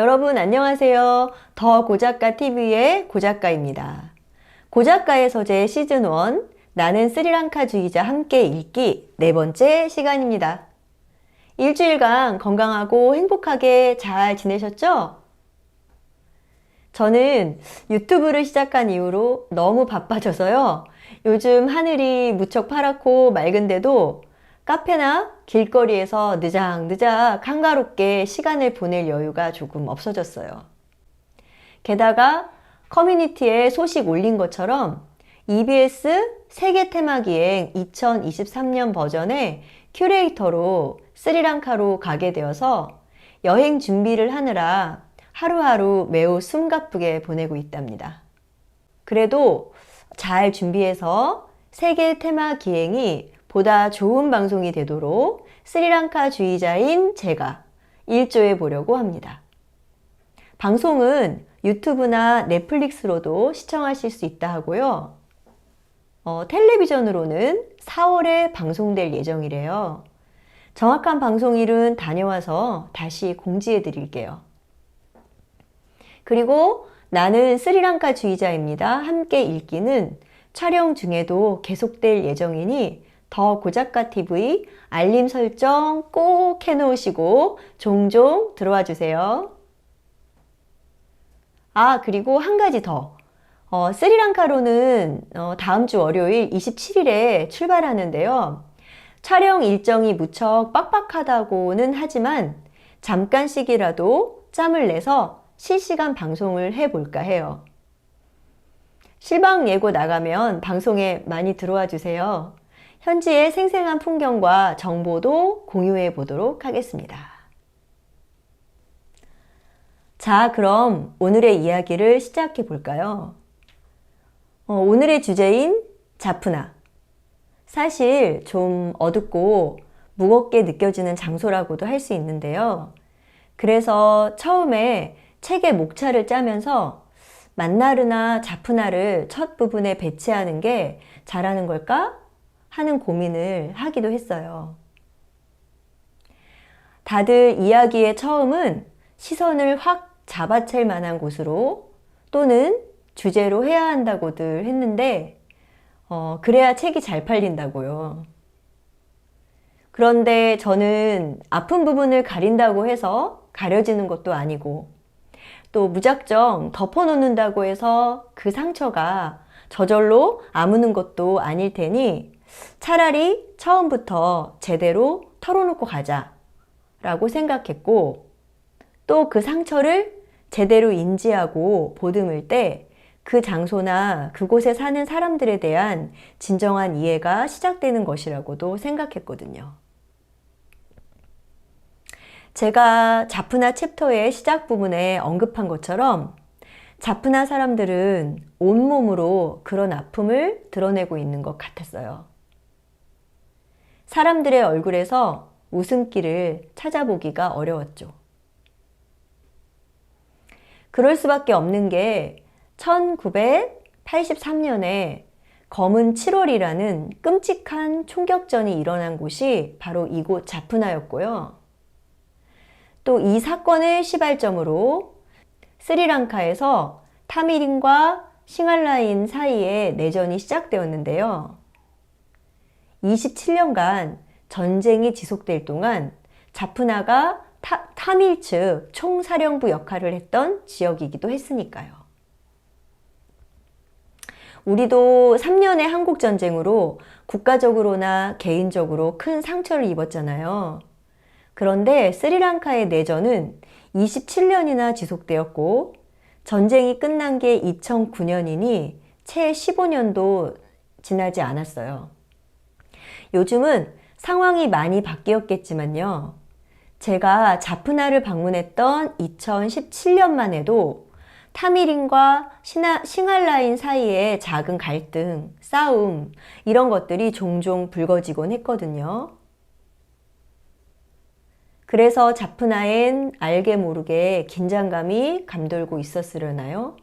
여러분 안녕하세요. 더 고작가 TV의 고작가입니다. 고작가의 서재 시즌 1 나는 스리랑카주의자 함께 읽기 네 번째 시간입니다. 일주일간 건강하고 행복하게 잘 지내셨죠? 저는 유튜브를 시작한 이후로 너무 바빠져서요. 요즘 하늘이 무척 파랗고 맑은데도 카페나 길거리에서 느작느작 한가롭게 시간을 보낼 여유가 조금 없어졌어요. 게다가 커뮤니티에 소식 올린 것처럼 EBS 세계 테마기행 2023년 버전의 큐레이터로 스리랑카로 가게 되어서 여행 준비를 하느라 하루하루 매우 숨가쁘게 보내고 있답니다. 그래도 잘 준비해서 세계 테마 기행이 보다 좋은 방송이 되도록 스리랑카 주의자인 제가 일조해 보려고 합니다. 방송은 유튜브나 넷플릭스로도 시청하실 수 있다 하고요. 어, 텔레비전으로는 4월에 방송될 예정이래요. 정확한 방송일은 다녀와서 다시 공지해 드릴게요. 그리고 나는 스리랑카 주의자입니다. 함께 읽기는 촬영 중에도 계속될 예정이니 더 고작가 TV 알림 설정 꼭 해놓으시고 종종 들어와 주세요. 아, 그리고 한 가지 더. 어, 스리랑카로는 어, 다음 주 월요일 27일에 출발하는데요. 촬영 일정이 무척 빡빡하다고는 하지만 잠깐씩이라도 짬을 내서 실시간 방송을 해볼까 해요. 실방 예고 나가면 방송에 많이 들어와 주세요. 현지의 생생한 풍경과 정보도 공유해 보도록 하겠습니다. 자, 그럼 오늘의 이야기를 시작해 볼까요? 어, 오늘의 주제인 자푸나. 사실 좀 어둡고 무겁게 느껴지는 장소라고도 할 수 있는데요. 그래서 처음에 책의 목차를 짜면서 만나르나 자푸나를 첫 부분에 배치하는 게 잘하는 걸까? 하는 고민을 하기도 했어요. 다들 이야기의 처음은 시선을 확 잡아챌 만한 곳으로 또는 주제로 해야 한다고들 했는데, 어, 그래야 책이 잘 팔린다고요. 그런데 저는 아픈 부분을 가린다고 해서 가려지는 것도 아니고, 또 무작정 덮어놓는다고 해서 그 상처가 저절로 아무는 것도 아닐 테니 차라리 처음부터 제대로 털어놓고 가자 라고 생각했고 또 그 상처를 제대로 인지하고 보듬을 때 그 장소나 그곳에 사는 사람들에 대한 진정한 이해가 시작되는 것이라고도 생각했거든요. 제가 자프나 챕터의 시작 부분에 언급한 것처럼 자프나 사람들은 온몸으로 그런 아픔을 드러내고 있는 것 같았어요. 사람들의 얼굴에서 웃음기를 찾아보기가 어려웠죠. 그럴 수밖에 없는 게 1983년에 검은 7월이라는 끔찍한 총격전이 일어난 곳이 바로 이곳 자푸나였고요. 또 이 사건을 시발점으로 스리랑카에서 타미린과 싱할라인 사이에 내전이 시작되었는데요. 27년간 전쟁이 지속될 동안 자푸나가 타, 타밀 측 총사령부 역할을 했던 지역이기도 했으니까요. 우리도 3년의 한국전쟁으로 국가적으로나 개인적으로 큰 상처를 입었잖아요. 그런데 스리랑카의 내전은 27년이나 지속되었고 전쟁이 끝난 게 2009년이니 채 15년도 지나지 않았어요. 요즘은 상황이 많이 바뀌었겠지만요. 제가 자푸나를 방문했던 2017년만 해도 타미린과 시나, 싱할라인 사이의 작은 갈등, 싸움, 이런 것들이 종종 불거지곤 했거든요. 그래서 자푸나엔 알게 모르게 긴장감이 감돌고 있었으려나요?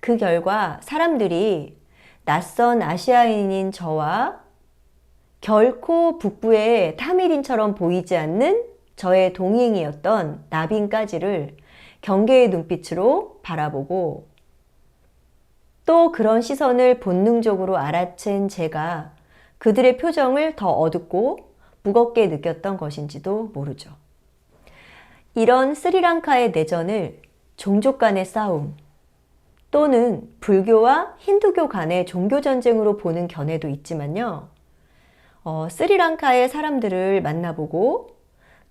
그 결과 사람들이 낯선 아시아인인 저와 결코 북부의 타미린처럼 보이지 않는 저의 동행이었던 나빈까지를 경계의 눈빛으로 바라보고 또 그런 시선을 본능적으로 알아챈 제가 그들의 표정을 더 어둡고 무겁게 느꼈던 것인지도 모르죠. 이런 스리랑카의 내전을 종족 간의 싸움 또는 불교와 힌두교 간의 종교 전쟁으로 보는 견해도 있지만요. 어, 스리랑카의 사람들을 만나보고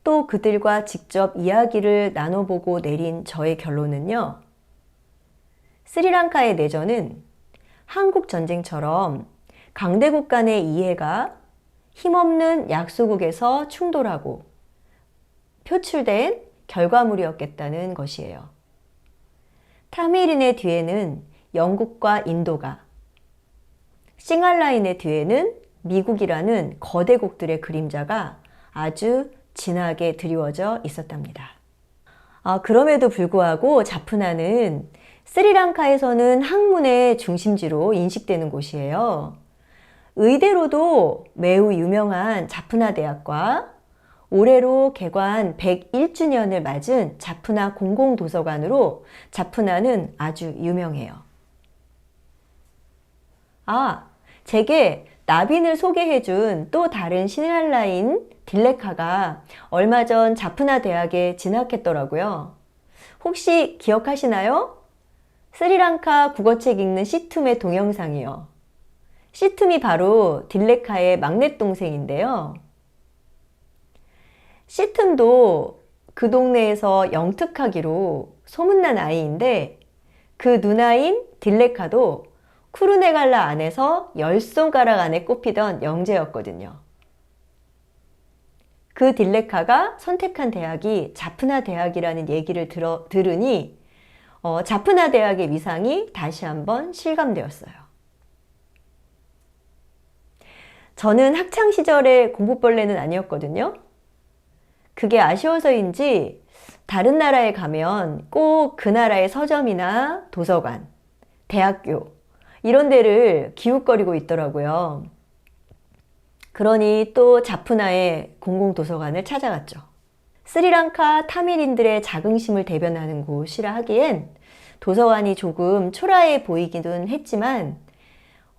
또 그들과 직접 이야기를 나눠보고 내린 저의 결론은요. 스리랑카의 내전은 한국 전쟁처럼 강대국 간의 이해가 힘없는 약소국에서 충돌하고 표출된 결과물이었겠다는 것이에요. 타미린의 뒤에는 영국과 인도가, 싱갈라인의 뒤에는 미국이라는 거대국들의 그림자가 아주 진하게 드리워져 있었답니다. 아, 그럼에도 불구하고 자푸나는 스리랑카에서는 학문의 중심지로 인식되는 곳이에요. 의대로도 매우 유명한 자푸나 대학과 올해로 개관 101주년을 맞은 자푸나 공공도서관으로 자푸나는 아주 유명해요. 아, 제게 나빈을 소개해준 또 다른 시날라인 딜레카가 얼마 전 자푸나 대학에 진학했더라고요. 혹시 기억하시나요? 스리랑카 국어책 읽는 시툼의 동영상이요. 시툼이 바로 딜레카의 막내 동생인데요. 시튼도 그 동네에서 영특하기로 소문난 아이인데 그 누나인 딜레카도 쿠르네갈라 안에서 열 손가락 안에 꼽히던 영재였거든요. 그 딜레카가 선택한 대학이 자프나 대학이라는 얘기를 들어, 들으니 어, 자프나 대학의 위상이 다시 한번 실감되었어요. 저는 학창 시절에 공부벌레는 아니었거든요. 그게 아쉬워서인지 다른 나라에 가면 꼭 그 나라의 서점이나 도서관, 대학교 이런 데를 기웃거리고 있더라고요. 그러니 또 자푸나의 공공도서관을 찾아갔죠. 스리랑카 타밀인들의 자긍심을 대변하는 곳이라 하기엔 도서관이 조금 초라해 보이기는 했지만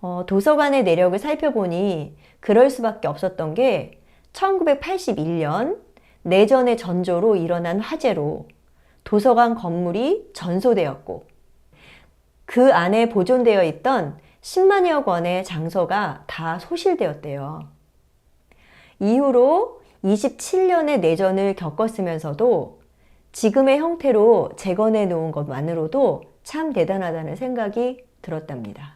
어, 도서관의 내력을 살펴보니 그럴 수밖에 없었던 게 1981년 내전의 전조로 일어난 화재로 도서관 건물이 전소되었고 그 안에 보존되어 있던 10만여 권의 장서가 다 소실되었대요. 이후로 27년의 내전을 겪었으면서도 지금의 형태로 재건해 놓은 것만으로도 참 대단하다는 생각이 들었답니다.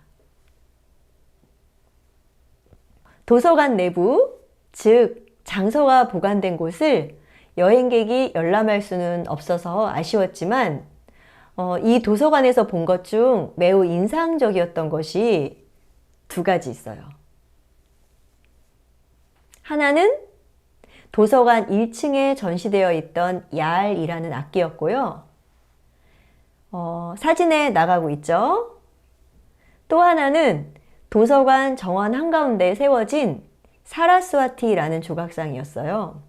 도서관 내부, 즉 장서가 보관된 곳을 여행객이 열람할 수는 없어서 아쉬웠지만 어, 이 도서관에서 본 것 중 매우 인상적이었던 것이 두 가지 있어요. 하나는 도서관 1층에 전시되어 있던 얄이라는 악기였고요. 어, 사진에 나가고 있죠. 또 하나는 도서관 정원 한가운데 세워진 사라스와티라는 조각상이었어요.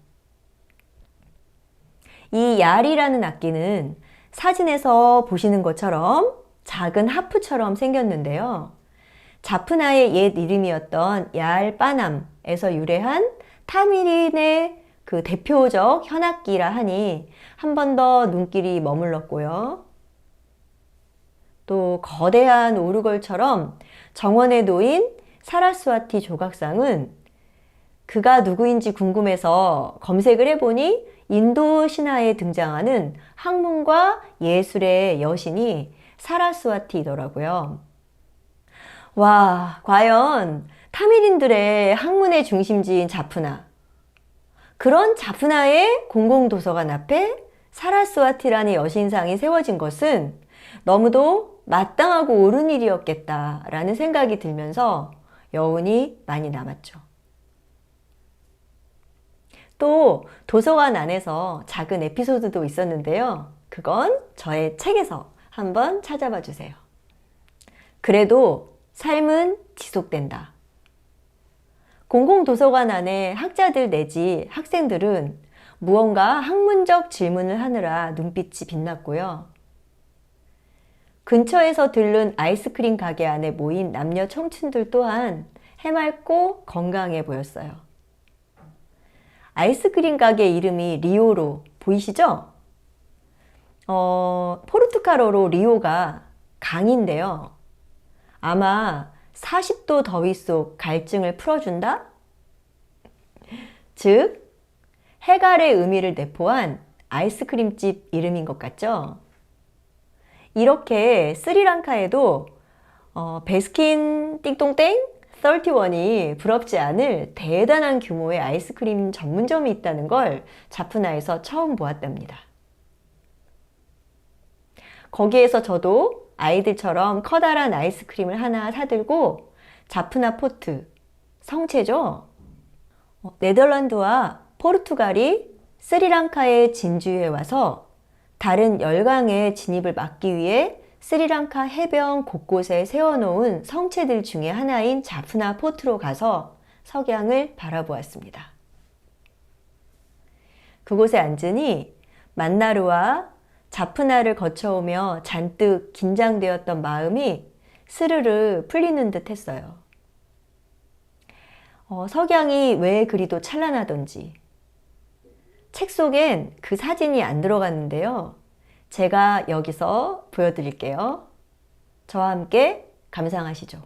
이 얄이라는 악기는 사진에서 보시는 것처럼 작은 하프처럼 생겼는데요. 자프나의 옛 이름이었던 얄빠남에서 유래한 타미린의 그 대표적 현악기라 하니 한 번 더 눈길이 머물렀고요. 또 거대한 오르골처럼 정원에 놓인 사라스와티 조각상은 그가 누구인지 궁금해서 검색을 해보니 인도 신화에 등장하는 학문과 예술의 여신이 사라스와티더라고요. 와, 과연 타밀인들의 학문의 중심지인 자푸나. 그런 자푸나의 공공도서관 앞에 사라스와티라는 여신상이 세워진 것은 너무도 마땅하고 옳은 일이었겠다라는 생각이 들면서 여운이 많이 남았죠. 또 도서관 안에서 작은 에피소드도 있었는데요. 그건 저의 책에서 한번 찾아봐 주세요. 그래도 삶은 지속된다. 공공도서관 안에 학자들 내지 학생들은 무언가 학문적 질문을 하느라 눈빛이 빛났고요. 근처에서 들른 아이스크림 가게 안에 모인 남녀 청춘들 또한 해맑고 건강해 보였어요. 아이스크림 가게 이름이 리오로 보이시죠? 어, 포르투갈어로 리오가 강인데요. 아마 40도 더위 속 갈증을 풀어준다? 즉, 해갈의 의미를 내포한 아이스크림집 이름인 것 같죠? 이렇게 스리랑카에도 어, 베스킨 띵동땡 31이 부럽지 않을 대단한 규모의 아이스크림 전문점이 있다는 걸 자프나에서 처음 보았답니다. 거기에서 저도 아이들처럼 커다란 아이스크림을 하나 사들고 자프나 포트, 성체죠? 어, 네덜란드와 포르투갈이 스리랑카의 진주에 와서 다른 열강의 진입을 막기 위해 스리랑카 해변 곳곳에 세워놓은 성체들 중에 하나인 자프나 포트로 가서 석양을 바라보았습니다. 그곳에 앉으니 만나루와 자프나를 거쳐오며 잔뜩 긴장되었던 마음이 스르르 풀리는 듯 했어요. 어, 석양이 왜 그리도 찬란하던지. 책 속엔 그 사진이 안 들어갔는데요. 제가 여기서 보여드릴게요. 저와 함께 감상하시죠.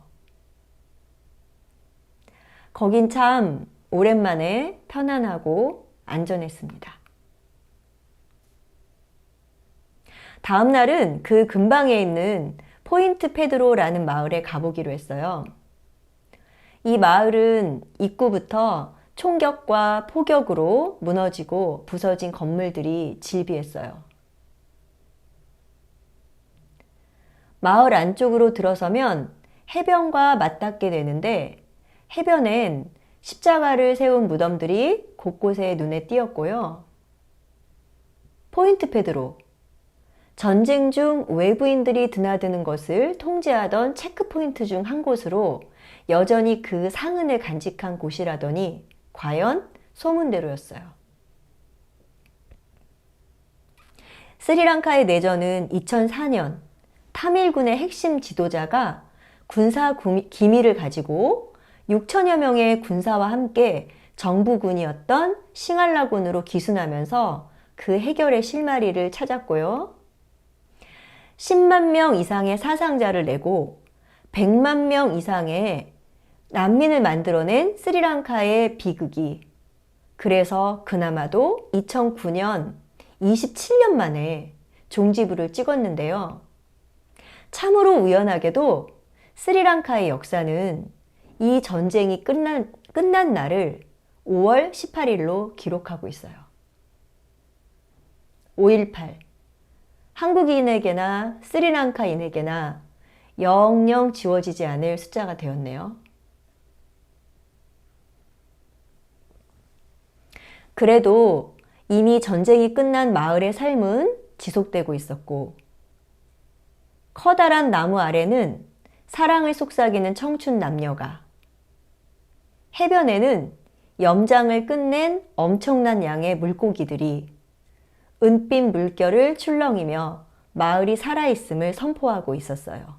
거긴 참 오랜만에 편안하고 안전했습니다. 다음 날은 그 근방에 있는 포인트 페드로라는 마을에 가보기로 했어요. 이 마을은 입구부터 총격과 포격으로 무너지고 부서진 건물들이 질비했어요. 마을 안쪽으로 들어서면 해변과 맞닿게 되는데 해변엔 십자가를 세운 무덤들이 곳곳에 눈에 띄었고요. 포인트 페드로. 전쟁 중 외부인들이 드나드는 것을 통제하던 체크포인트 중 한 곳으로 여전히 그 상흔을 간직한 곳이라더니 과연 소문대로였어요. 스리랑카의 내전은 2004년 타밀군의 핵심 지도자가 군사 기밀을 가지고 6천여 명의 군사와 함께 정부군이었던 싱알라군으로 기순하면서 그 해결의 실마리를 찾았고요. 10만 명 이상의 사상자를 내고 100만 명 이상의 난민을 만들어낸 스리랑카의 비극이 그래서 그나마도 2009년 27년 만에 종지부를 찍었는데요. 참으로 우연하게도 스리랑카의 역사는 이 전쟁이 끝난, 끝난 날을 5월 18일로 기록하고 있어요. 5.18. 한국인에게나 스리랑카인에게나 영영 지워지지 않을 숫자가 되었네요. 그래도 이미 전쟁이 끝난 마을의 삶은 지속되고 있었고, 커다란 나무 아래는 사랑을 속삭이는 청춘 남녀가, 해변에는 염장을 끝낸 엄청난 양의 물고기들이 은빛 물결을 출렁이며 마을이 살아있음을 선포하고 있었어요.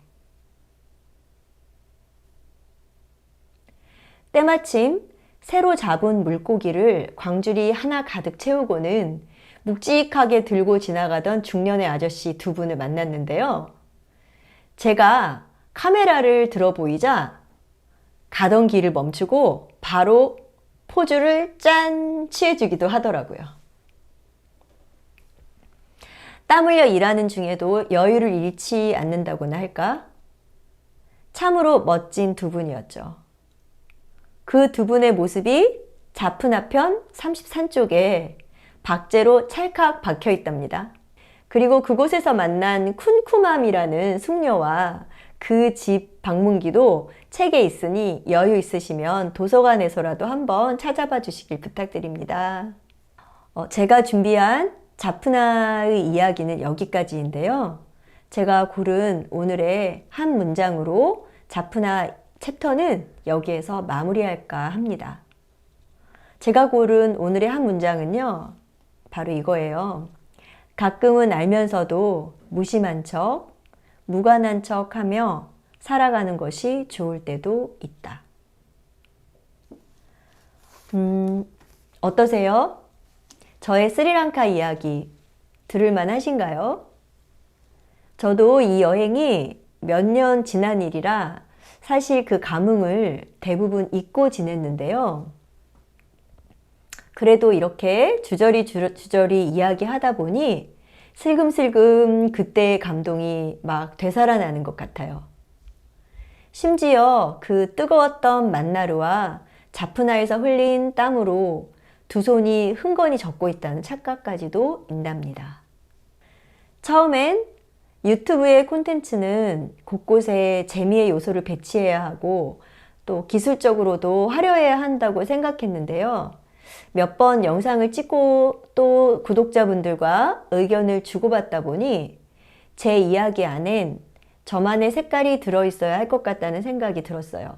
때마침 새로 잡은 물고기를 광줄이 하나 가득 채우고는 묵직하게 들고 지나가던 중년의 아저씨 두 분을 만났는데요. 제가 카메라를 들어 보이자 가던 길을 멈추고 바로 포즈를 짠 취해주기도 하더라고요. 땀 흘려 일하는 중에도 여유를 잃지 않는다고나 할까? 참으로 멋진 두 분이었죠. 그 두 분의 모습이 자프나편 33쪽에 박제로 찰칵 박혀 있답니다. 그리고 그곳에서 만난 쿤쿠맘이라는 숙녀와 그 집 방문기도 책에 있으니 여유 있으시면 도서관에서라도 한번 찾아봐 주시길 부탁드립니다. 어, 제가 준비한 자프나의 이야기는 여기까지인데요. 제가 고른 오늘의 한 문장으로 자프나 챕터는 여기에서 마무리할까 합니다. 제가 고른 오늘의 한 문장은요. 바로 이거예요. 가끔은 알면서도 무심한 척, 무관한 척 하며 살아가는 것이 좋을 때도 있다. 음, 어떠세요? 저의 스리랑카 이야기 들을만 하신가요? 저도 이 여행이 몇 년 지난 일이라 사실 그 감흥을 대부분 잊고 지냈는데요. 그래도 이렇게 주저리 주- 주저리 이야기하다 보니 슬금슬금 그때의 감동이 막 되살아나는 것 같아요. 심지어 그 뜨거웠던 만나루와 자푸나에서 흘린 땀으로 두 손이 흥건히 젖고 있다는 착각까지도 인답니다. 처음엔 유튜브의 콘텐츠는 곳곳에 재미의 요소를 배치해야 하고 또 기술적으로도 화려해야 한다고 생각했는데요. 몇 번 영상을 찍고 또 구독자분들과 의견을 주고받다 보니 제 이야기 안엔 저만의 색깔이 들어있어야 할 것 같다는 생각이 들었어요.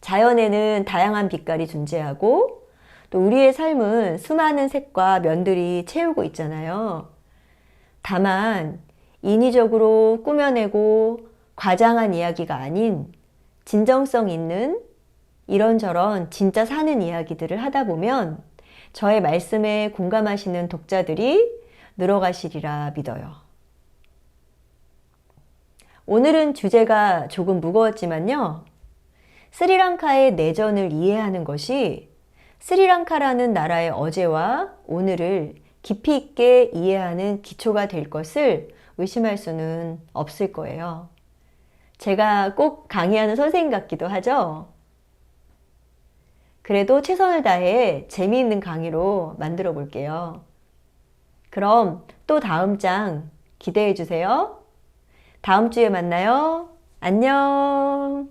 자연에는 다양한 빛깔이 존재하고 또 우리의 삶은 수많은 색과 면들이 채우고 있잖아요. 다만 인위적으로 꾸며내고 과장한 이야기가 아닌 진정성 있는 이런저런 진짜 사는 이야기들을 하다 보면 저의 말씀에 공감하시는 독자들이 늘어가시리라 믿어요. 오늘은 주제가 조금 무거웠지만요. 스리랑카의 내전을 이해하는 것이 스리랑카라는 나라의 어제와 오늘을 깊이 있게 이해하는 기초가 될 것을 의심할 수는 없을 거예요. 제가 꼭 강의하는 선생님 같기도 하죠. 그래도 최선을 다해 재미있는 강의로 만들어 볼게요. 그럼 또 다음 장 기대해 주세요. 다음 주에 만나요. 안녕.